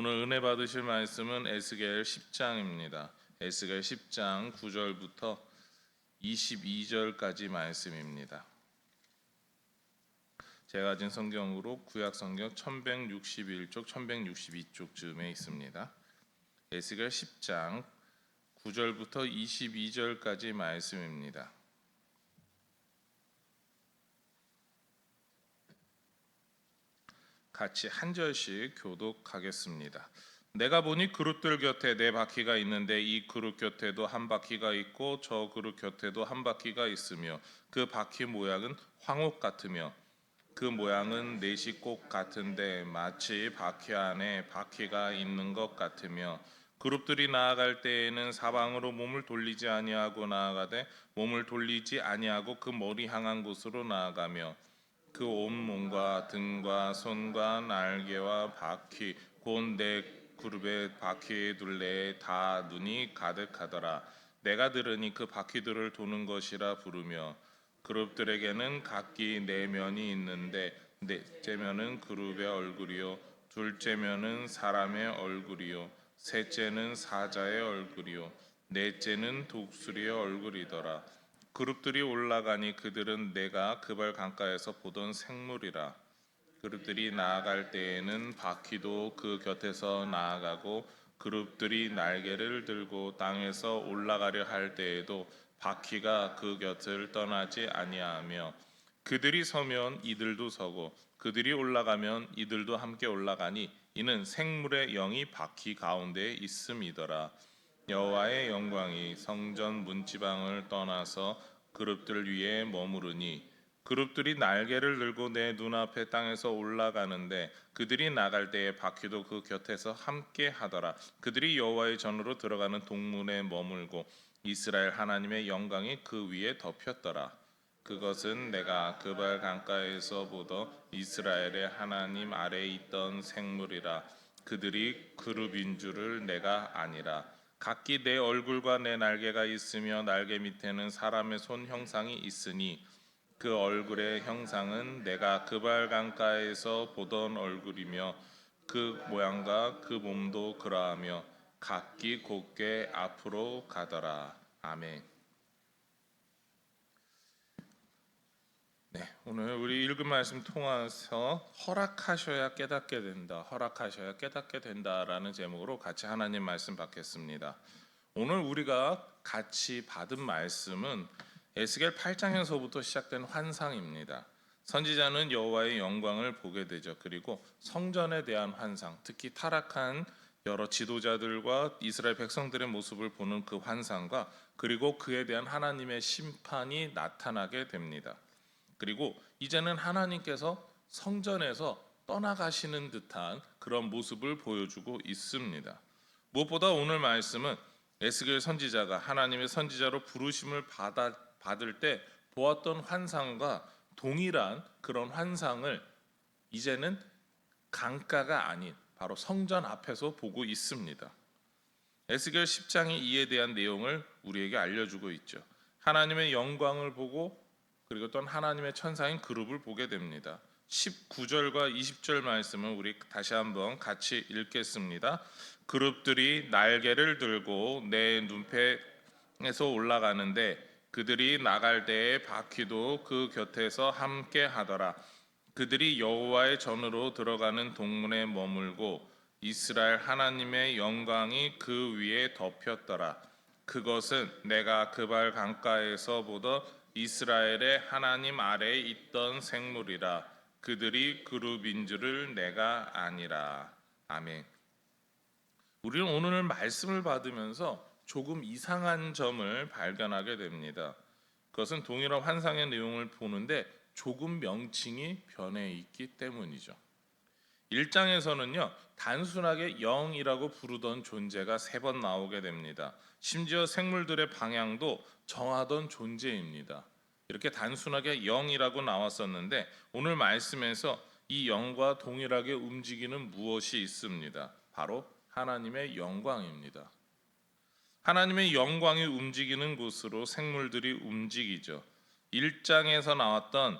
오늘 은혜 받으실 말씀은 에스겔 10장입니다. 에스겔 10장 9절부터 22절까지 말씀입니다. 제가 가진 성경으로 구약 성경 1161쪽 1162쪽 쯤에 있습니다. 에스겔 10장 9절부터 22절까지 말씀입니다. 같이 한 절씩 교독하겠습니다. 내가 보니 그릇들 곁에 네 바퀴가 있는데 이 그릇 곁에도 한 바퀴가 있고 저 그릇 곁에도 한 바퀴가 있으며 그 바퀴 모양은 황옥 같으며 그 모양은 네시꽃 같은데 마치 바퀴 안에 바퀴가 있는 것 같으며 그룹들이 나아갈 때에는 사방으로 몸을 돌리지 아니하고 나아가되 몸을 돌리지 아니하고 그 머리 향한 곳으로 나아가며 그 온 몸과 등과 손과 날개와 바퀴 곧내 그룹의 바퀴 둘레에 다 눈이 가득하더라. 내가 들으니 그 바퀴들을 도는 것이라 부르며 그룹들에게는 각기 네 면이 있는데 넷째 면은 그룹의 얼굴이요 둘째 면은 사람의 얼굴이요 셋째는 사자의 얼굴이요 넷째는 독수리의 얼굴이더라 그룹들이 올라가니 그들은 내가 그발 강가에서 보던 생물이라. 그룹들이 나아갈 때에는 바퀴도 그 곁에서 나아가고 그룹들이 날개를 들고 땅에서 올라가려 할 때에도 바퀴가 그 곁을 떠나지 아니하며 그들이 서면 이들도 서고 그들이 올라가면 이들도 함께 올라가니 이는 생물의 영이 바퀴 가운데 있음이더라 여호와의 영광이 성전 문지방을 떠나서 그룹들 위에 머무르니 그룹들이 날개를 들고 내 눈앞에 땅에서 올라가는데 그들이 나갈 때에 바퀴도 그 곁에서 함께 하더라. 그들이 여호와의 전으로 들어가는 동문에 머물고 이스라엘 하나님의 영광이 그 위에 덮였더라. 그것은 내가 그발 강가에서 보던 이스라엘의 하나님 아래에 있던 생물이라. 그들이 그룹인 줄을 내가 아니라 각기 내 얼굴과 내 날개가 있으며 날개 밑에는 사람의 손 형상이 있으니 그 얼굴의 형상은 내가 그발 강가에서 보던 얼굴이며 그 모양과 그 몸도 그러하며 각기 곧게 앞으로 가더라 아멘. 네, 오늘 우리 읽은 말씀 통해서 허락하셔야 깨닫게 된다. 허락하셔야 깨닫게 된다라는 제목으로 같이 하나님 말씀 받겠습니다. 오늘 우리가 같이 받은 말씀은 에스겔 8장에서부터 시작된 환상입니다. 선지자는 여호와의 영광을 보게 되죠. 그리고 성전에 대한 환상, 특히 타락한 여러 지도자들과 이스라엘 백성들의 모습을 보는 그 환상과 그리고 그에 대한 하나님의 심판이 나타나게 됩니다. 그리고 이제는 하나님께서 성전에서 떠나가시는 듯한 그런 모습을 보여주고 있습니다. 무엇보다 오늘 말씀은 에스겔 선지자가 하나님의 선지자로 부르심을 받아, 받을 때 보았던 환상과 동일한 그런 환상을 이제는 강가가 아닌 바로 성전 앞에서 보고 있습니다. 에스겔 10장이 이에 대한 내용을 우리에게 알려주고 있죠. 하나님의 영광을 보고 그리고 또 하나님의 천사인 그룹을 보게 됩니다. 19절과 20절 말씀을 우리 다시 한번 같이 읽겠습니다. 그룹들이 날개를 들고 내 눈패에서 올라가는데 그들이 나갈 때에 바퀴도 그 곁에서 함께 하더라. 그들이 여호와의 전으로 들어가는 동문에 머물고 이스라엘 하나님의 영광이 그 위에 덮였더라. 그것은 내가 그발 강가에서 보던 이스라엘의 하나님 아래에 있던 생물이라 그들이 그룹인 줄을 내가 아니라 아멘. 우리는 오늘 말씀을 받으면서 조금 이상한 점을 발견하게 됩니다. 그것은 동일한 환상의 내용을 보는데 조금 명칭이 변해 있기 때문이죠. 1장에서는요 단순하게 영이라고 부르던 존재가 세 번 나오게 됩니다. 심지어 생물들의 방향도 정하던 존재입니다. 이렇게 단순하게 영이라고 나왔었는데 오늘 말씀에서 이 영과 동일하게 움직이는 무엇이 있습니다. 바로 하나님의 영광입니다. 하나님의 영광이 움직이는 곳으로 생물들이 움직이죠. 1장에서 나왔던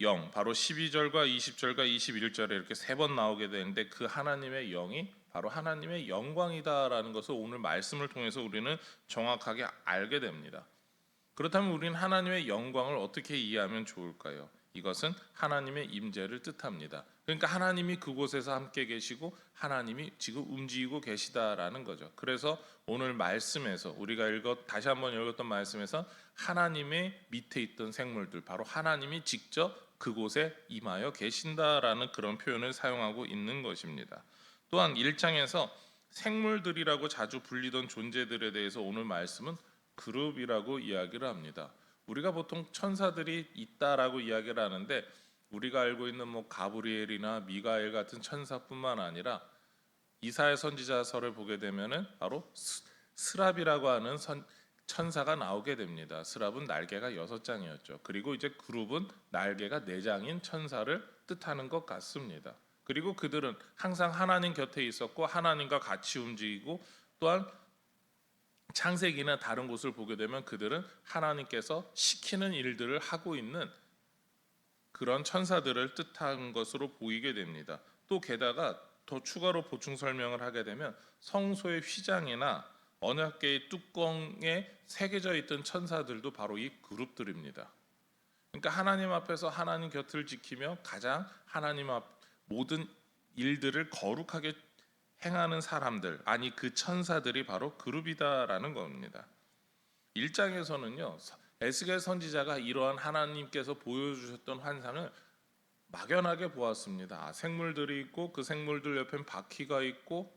영 바로 12절과 20절과 21절에 이렇게 세 번 나오게 되는데 그 하나님의 영이 바로 하나님의 영광이다라는 것을 오늘 말씀을 통해서 우리는 정확하게 알게 됩니다. 그렇다면 우리는 하나님의 영광을 어떻게 이해하면 좋을까요? 이것은 하나님의 임재를 뜻합니다. 그러니까 하나님이 그곳에서 함께 계시고 하나님이 지금 움직이고 계시다라는 거죠. 그래서 오늘 말씀에서 우리가 읽었 다시 한번 읽었던 말씀에서 하나님의 밑에 있던 생물들 바로 하나님이 직접 그곳에 임하여 계신다라는 그런 표현을 사용하고 있는 것입니다. 또한 1장에서 생물들이라고 자주 불리던 존재들에 대해서 오늘 말씀은 그룹이라고 이야기를 합니다. 우리가 보통 천사들이 있다라고 이야기를 하는데 우리가 알고 있는 뭐 가브리엘이나 미가엘 같은 천사뿐만 아니라 이사야 선지자서를 보게 되면은 바로 스- 스랍이라고 하는 선, 천사가 나오게 됩니다. 스랍은 날개가 여섯 장이었죠. 그리고 이제 그룹은 날개가 네 장인 천사를 뜻하는 것 같습니다. 그리고 그들은 항상 하나님 곁에 있었고 하나님과 같이 움직이고 또한 창세기나 다른 곳을 보게 되면 그들은 하나님께서 시키는 일들을 하고 있는 그런 천사들을 뜻한 것으로 보이게 됩니다. 또 게다가 더 추가로 보충 설명을 하게 되면 성소의 휘장이나 언약계의 뚜껑에 새겨져 있던 천사들도 바로 이 그룹들입니다. 그러니까 하나님 앞에서 하나님 곁을 지키며 가장 하나님 앞 모든 일들을 거룩하게 행하는 사람들 아니 그 천사들이 바로 그룹이다라는 겁니다. 1장에서는요. 에스겔 선지자가 이러한 하나님께서 보여주셨던 환상을 막연하게 보았습니다. 아, 생물들이 있고 그 생물들 옆엔 바퀴가 있고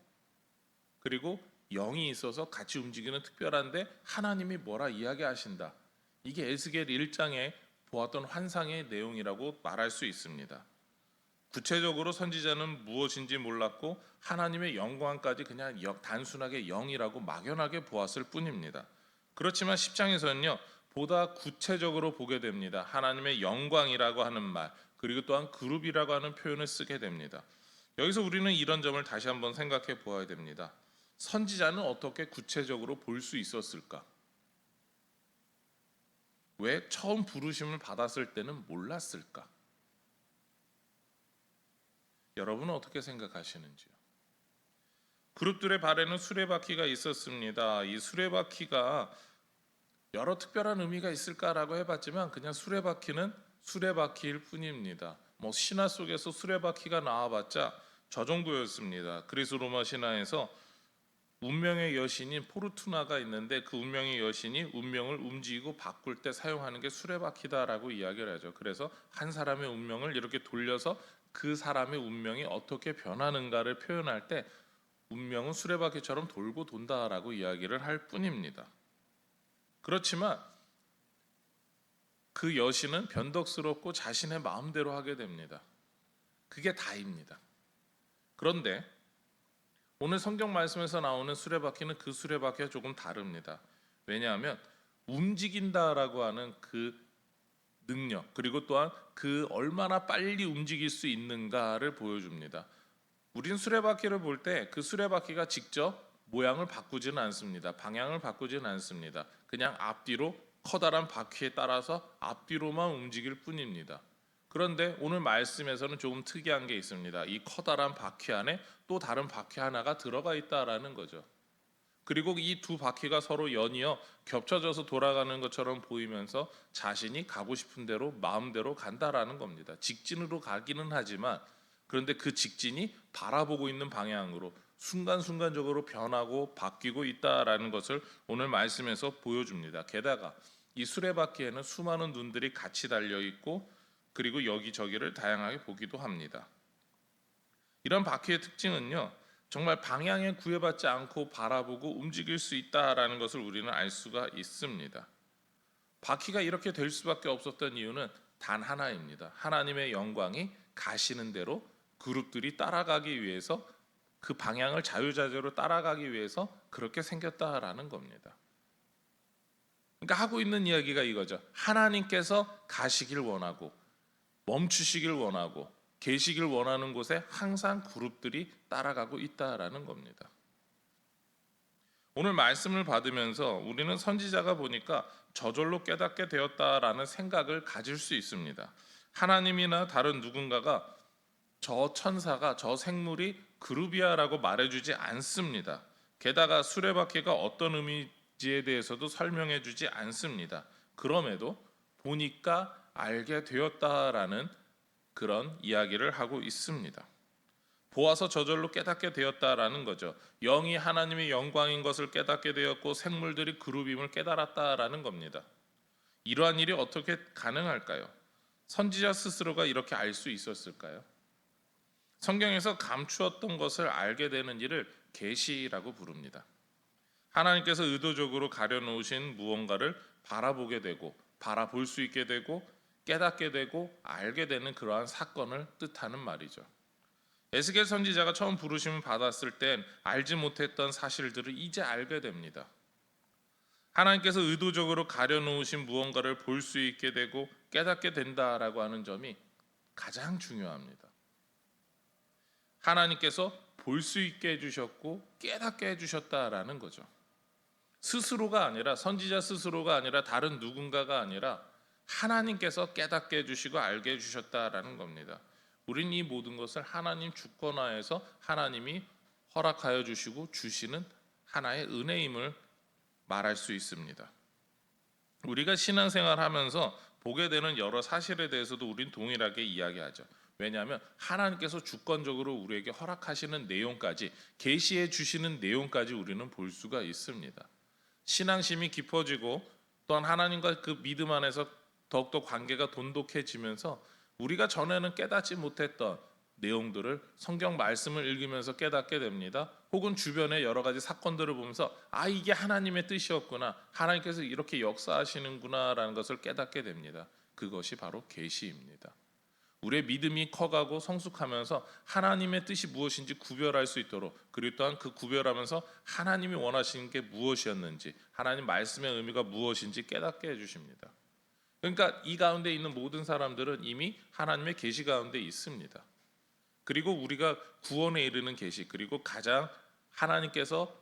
그리고 영이 있어서 같이 움직이는 특별한데 하나님이 뭐라 이야기하신다. 이게 에스겔 1장에 보았던 환상의 내용이라고 말할 수 있습니다. 구체적으로 선지자는 무엇인지 몰랐고 하나님의 영광까지 그냥 영- 단순하게 영이라고 막연하게 보았을 뿐입니다. 그렇지만 10장에서는요. 보다 구체적으로 보게 됩니다. 하나님의 영광이라고 하는 말 그리고 또한 그룹이라고 하는 표현을 쓰게 됩니다. 여기서 우리는 이런 점을 다시 한번 생각해 보아야 됩니다. 선지자는 어떻게 구체적으로 볼 수 있었을까? 왜 처음 부르심을 받았을 때는 몰랐을까? 여러분은 어떻게 생각하시는지요? 그룹들의 발에는 수레바퀴가 있었습니다. 이 수레바퀴가 여러 특별한 의미가 있을까라고 해봤지만 그냥 수레바퀴는 수레바퀴일 뿐입니다. 뭐 신화 속에서 수레바퀴가 나와봤자 저 정도였습니다. 그리스 로마 신화에서 운명의 여신인 포르투나가 있는데 그 운명의 여신이 운명을 움직이고 바꿀 때 사용하는 게 수레바퀴다라고 이야기를 하죠. 그래서 한 사람의 운명을 이렇게 돌려서 그 사람의 운명이 어떻게 변하는가를 표현할 때 운명은 수레바퀴처럼 돌고 돈다라고 이야기를 할 뿐입니다. 그렇지만 그 여신은 변덕스럽고 자신의 마음대로 하게 됩니다. 그게 다입니다. 그런데 오늘 성경 말씀에서 나오는 수레바퀴는 그 수레바퀴와 조금 다릅니다. 왜냐하면 움직인다라고 하는 그 능력 그리고 또한 그 얼마나 빨리 움직일 수 있는가를 보여줍니다. 우린 수레바퀴를 볼 때 그 수레바퀴가 직접 모양을 바꾸지는 않습니다. 방향을 바꾸지는 않습니다. 그냥 앞뒤로 커다란 바퀴에 따라서 앞뒤로만 움직일 뿐입니다. 그런데 오늘 말씀에서는 조금 특이한 게 있습니다. 이 커다란 바퀴 안에 또 다른 바퀴 하나가 들어가 있다라는 거죠. 그리고 이 두 바퀴가 서로 연이어 겹쳐져서 돌아가는 것처럼 보이면서 자신이 가고 싶은 대로 마음대로 간다라는 겁니다. 직진으로 가기는 하지만 그런데 그 직진이 바라보고 있는 방향으로 순간순간적으로 변하고 바뀌고 있다라는 것을 오늘 말씀에서 보여줍니다. 게다가 이 수레바퀴에는 수많은 눈들이 같이 달려 있고 그리고 여기저기를 다양하게 보기도 합니다. 이런 바퀴의 특징은요. 정말 방향에 구애받지 않고 바라보고 움직일 수 있다라는 것을 우리는 알 수가 있습니다. 바퀴가 이렇게 될 수밖에 없었던 이유는 단 하나입니다. 하나님의 영광이 가시는 대로 그룹들이 따라가기 위해서 그 방향을 자유자재로 따라가기 위해서 그렇게 생겼다라는 겁니다. 그러니까 하고 있는 이야기가 이거죠. 하나님께서 가시길 원하고 멈추시길 원하고 계시길 원하는 곳에 항상 그룹들이 따라가고 있다라는 겁니다. 오늘 말씀을 받으면서 우리는 선지자가 보니까 저절로 깨닫게 되었다라는 생각을 가질 수 있습니다. 하나님이나 다른 누군가가 저 천사가 저 생물이 그룹이야라고 말해주지 않습니다. 게다가 수레바퀴가 어떤 의미지에 대해서도 설명해주지 않습니다. 그럼에도 보니까 알게 되었다라는 그런 이야기를 하고 있습니다. 보아서 저절로 깨닫게 되었다라는 거죠. 영이 하나님의 영광인 것을 깨닫게 되었고 생물들이 그룹임을 깨달았다라는 겁니다. 이러한 일이 어떻게 가능할까요? 선지자 스스로가 이렇게 알 수 있었을까요? 성경에서 감추었던 것을 알게 되는 일을 계시라고 부릅니다. 하나님께서 의도적으로 가려놓으신 무언가를 바라보게 되고 바라볼 수 있게 되고 깨닫게 되고 알게 되는 그러한 사건을 뜻하는 말이죠. 에스겔 선지자가 처음 부르심을 받았을 땐 알지 못했던 사실들을 이제 알게 됩니다. 하나님께서 의도적으로 가려놓으신 무언가를 볼 수 있게 되고 깨닫게 된다라고 하는 점이 가장 중요합니다. 하나님께서 볼 수 있게 해주셨고 깨닫게 해주셨다라는 거죠. 스스로가 아니라 선지자 스스로가 아니라 다른 누군가가 아니라 하나님께서 깨닫게 해주시고 알게 해주셨다라는 겁니다. 우린 이 모든 것을 하나님 주권하에서 하나님이 허락하여 주시고 주시는 하나의 은혜임을 말할 수 있습니다. 우리가 신앙생활 하면서 보게 되는 여러 사실에 대해서도 우린 동일하게 이야기하죠. 왜냐하면 하나님께서 주권적으로 우리에게 허락하시는 내용까지 계시해 주시는 내용까지 우리는 볼 수가 있습니다. 신앙심이 깊어지고 또한 하나님과 그 믿음 안에서 더욱더 관계가 돈독해지면서 우리가 전에는 깨닫지 못했던 내용들을 성경 말씀을 읽으면서 깨닫게 됩니다. 혹은 주변의 여러 가지 사건들을 보면서 아 이게 하나님의 뜻이었구나. 하나님께서 이렇게 역사하시는구나라는 것을 깨닫게 됩니다. 그것이 바로 계시입니다. 우리의 믿음이 커가고 성숙하면서 하나님의 뜻이 무엇인지 구별할 수 있도록 그리고 또한 그 구별하면서 하나님이 원하시는 게 무엇이었는지 하나님 말씀의 의미가 무엇인지 깨닫게 해주십니다. 그러니까 이 가운데 있는 모든 사람들은 이미 하나님의 계시 가운데 있습니다. 그리고 우리가 구원에 이르는 계시 그리고 가장 하나님께서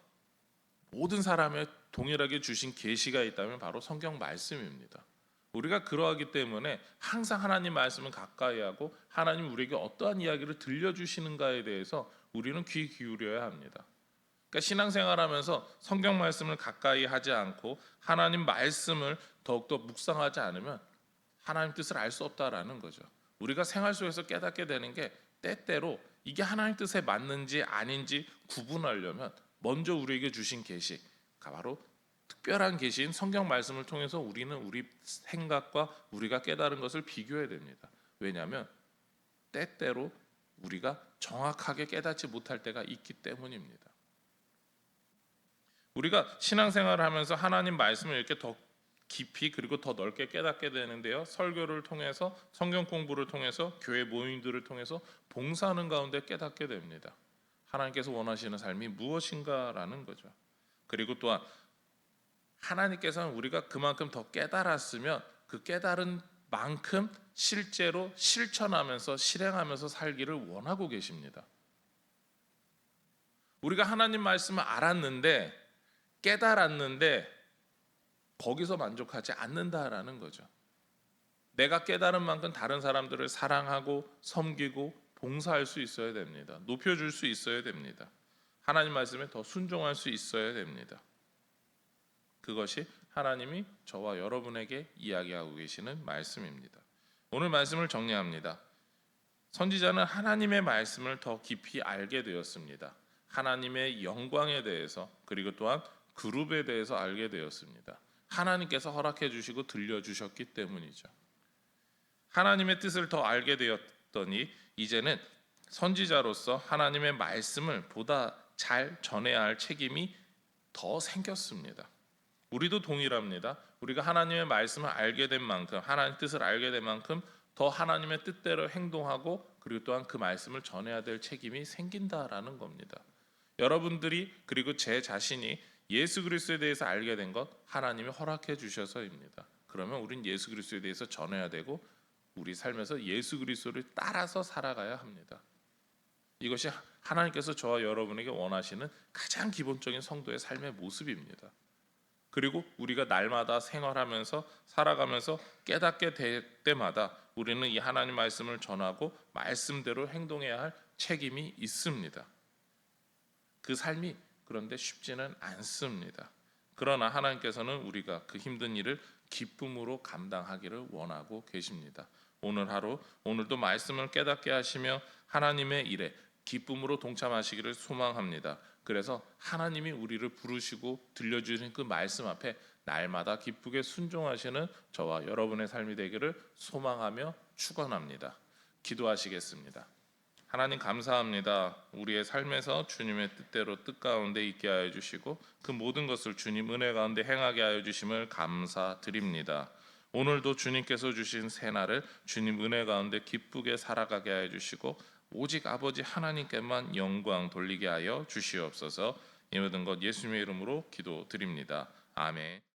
모든 사람의 동일하게 주신 계시가 있다면 바로 성경 말씀입니다. 우리가 그러하기 때문에 항상 하나님 말씀을 가까이 하고 하나님 우리에게 어떠한 이야기를 들려주시는가에 대해서 우리는 귀 기울여야 합니다. 그러니까 신앙생활하면서 성경 말씀을 가까이 하지 않고 하나님 말씀을 더욱더 묵상하지 않으면 하나님 뜻을 알 수 없다라는 거죠. 우리가 생활 속에서 깨닫게 되는 게 때때로 이게 하나님 뜻에 맞는지 아닌지 구분하려면 먼저 우리에게 주신 계시가 바로 특별한 계시인 성경 말씀을 통해서 우리는 우리 생각과 우리가 깨달은 것을 비교해야 됩니다. 왜냐하면 때때로 우리가 정확하게 깨닫지 못할 때가 있기 때문입니다. 우리가 신앙생활을 하면서 하나님 말씀을 이렇게 더 깊이 그리고 더 넓게 깨닫게 되는데요. 설교를 통해서 성경 공부를 통해서 교회 모임들을 통해서 봉사하는 가운데 깨닫게 됩니다. 하나님께서 원하시는 삶이 무엇인가라는 거죠. 그리고 또한 하나님께서는 우리가 그만큼 더 깨달았으면 그 깨달은 만큼 실제로 실천하면서 실행하면서 살기를 원하고 계십니다. 우리가 하나님 말씀을 알았는데 깨달았는데 거기서 만족하지 않는다라는 거죠. 내가 깨달은 만큼 다른 사람들을 사랑하고 섬기고 봉사할 수 있어야 됩니다. 높여줄 수 있어야 됩니다. 하나님 말씀에 더 순종할 수 있어야 됩니다. 그것이 하나님이 저와 여러분에게 이야기하고 계시는 말씀입니다. 오늘 말씀을 정리합니다. 선지자는 하나님의 말씀을 더 깊이 알게 되었습니다. 하나님의 영광에 대해서 그리고 또한 그룹에 대해서 알게 되었습니다. 하나님께서 허락해 주시고 들려 주셨기 때문이죠. 하나님의 뜻을 더 알게 되었더니 이제는 선지자로서 하나님의 말씀을 보다 잘 전해야 할 책임이 더 생겼습니다. 우리도 동일합니다. 우리가 하나님의 말씀을 알게 된 만큼 하나님 뜻을 알게 된 만큼 더 하나님의 뜻대로 행동하고 그리고 또한 그 말씀을 전해야 될 책임이 생긴다라는 겁니다. 여러분들이 그리고 제 자신이 예수 그리스도에 대해서 알게 된 것 하나님이 허락해 주셔서입니다. 그러면 우린 예수 그리스도에 대해서 전해야 되고 우리 삶에서 예수 그리스도를 따라서 살아가야 합니다. 이것이 하나님께서 저와 여러분에게 원하시는 가장 기본적인 성도의 삶의 모습입니다. 그리고 우리가 날마다 생활하면서 살아가면서 깨닫게 될 때마다 우리는 이 하나님 말씀을 전하고 말씀대로 행동해야 할 책임이 있습니다. 그 삶이 그런데 쉽지는 않습니다. 그러나 하나님께서는 우리가 그 힘든 일을 기쁨으로 감당하기를 원하고 계십니다. 오늘 하루 오늘도 말씀을 깨닫게 하시며 하나님의 일에 기쁨으로 동참하시기를 소망합니다. 그래서 하나님이 우리를 부르시고 들려주신 그 말씀 앞에 날마다 기쁘게 순종하시는 저와 여러분의 삶이 되기를 소망하며 축원합니다. 기도하시겠습니다. 하나님 감사합니다. 우리의 삶에서 주님의 뜻대로 뜻 가운데 있게 하여 주시고 그 모든 것을 주님 은혜 가운데 행하게 하여 주심을 감사드립니다. 오늘도 주님께서 주신 새날을 주님 은혜 가운데 기쁘게 살아가게 하여 주시고 오직 아버지 하나님께만 영광 돌리게 하여 주시옵소서. 이 모든 것 예수님의 이름으로 기도드립니다. 아멘.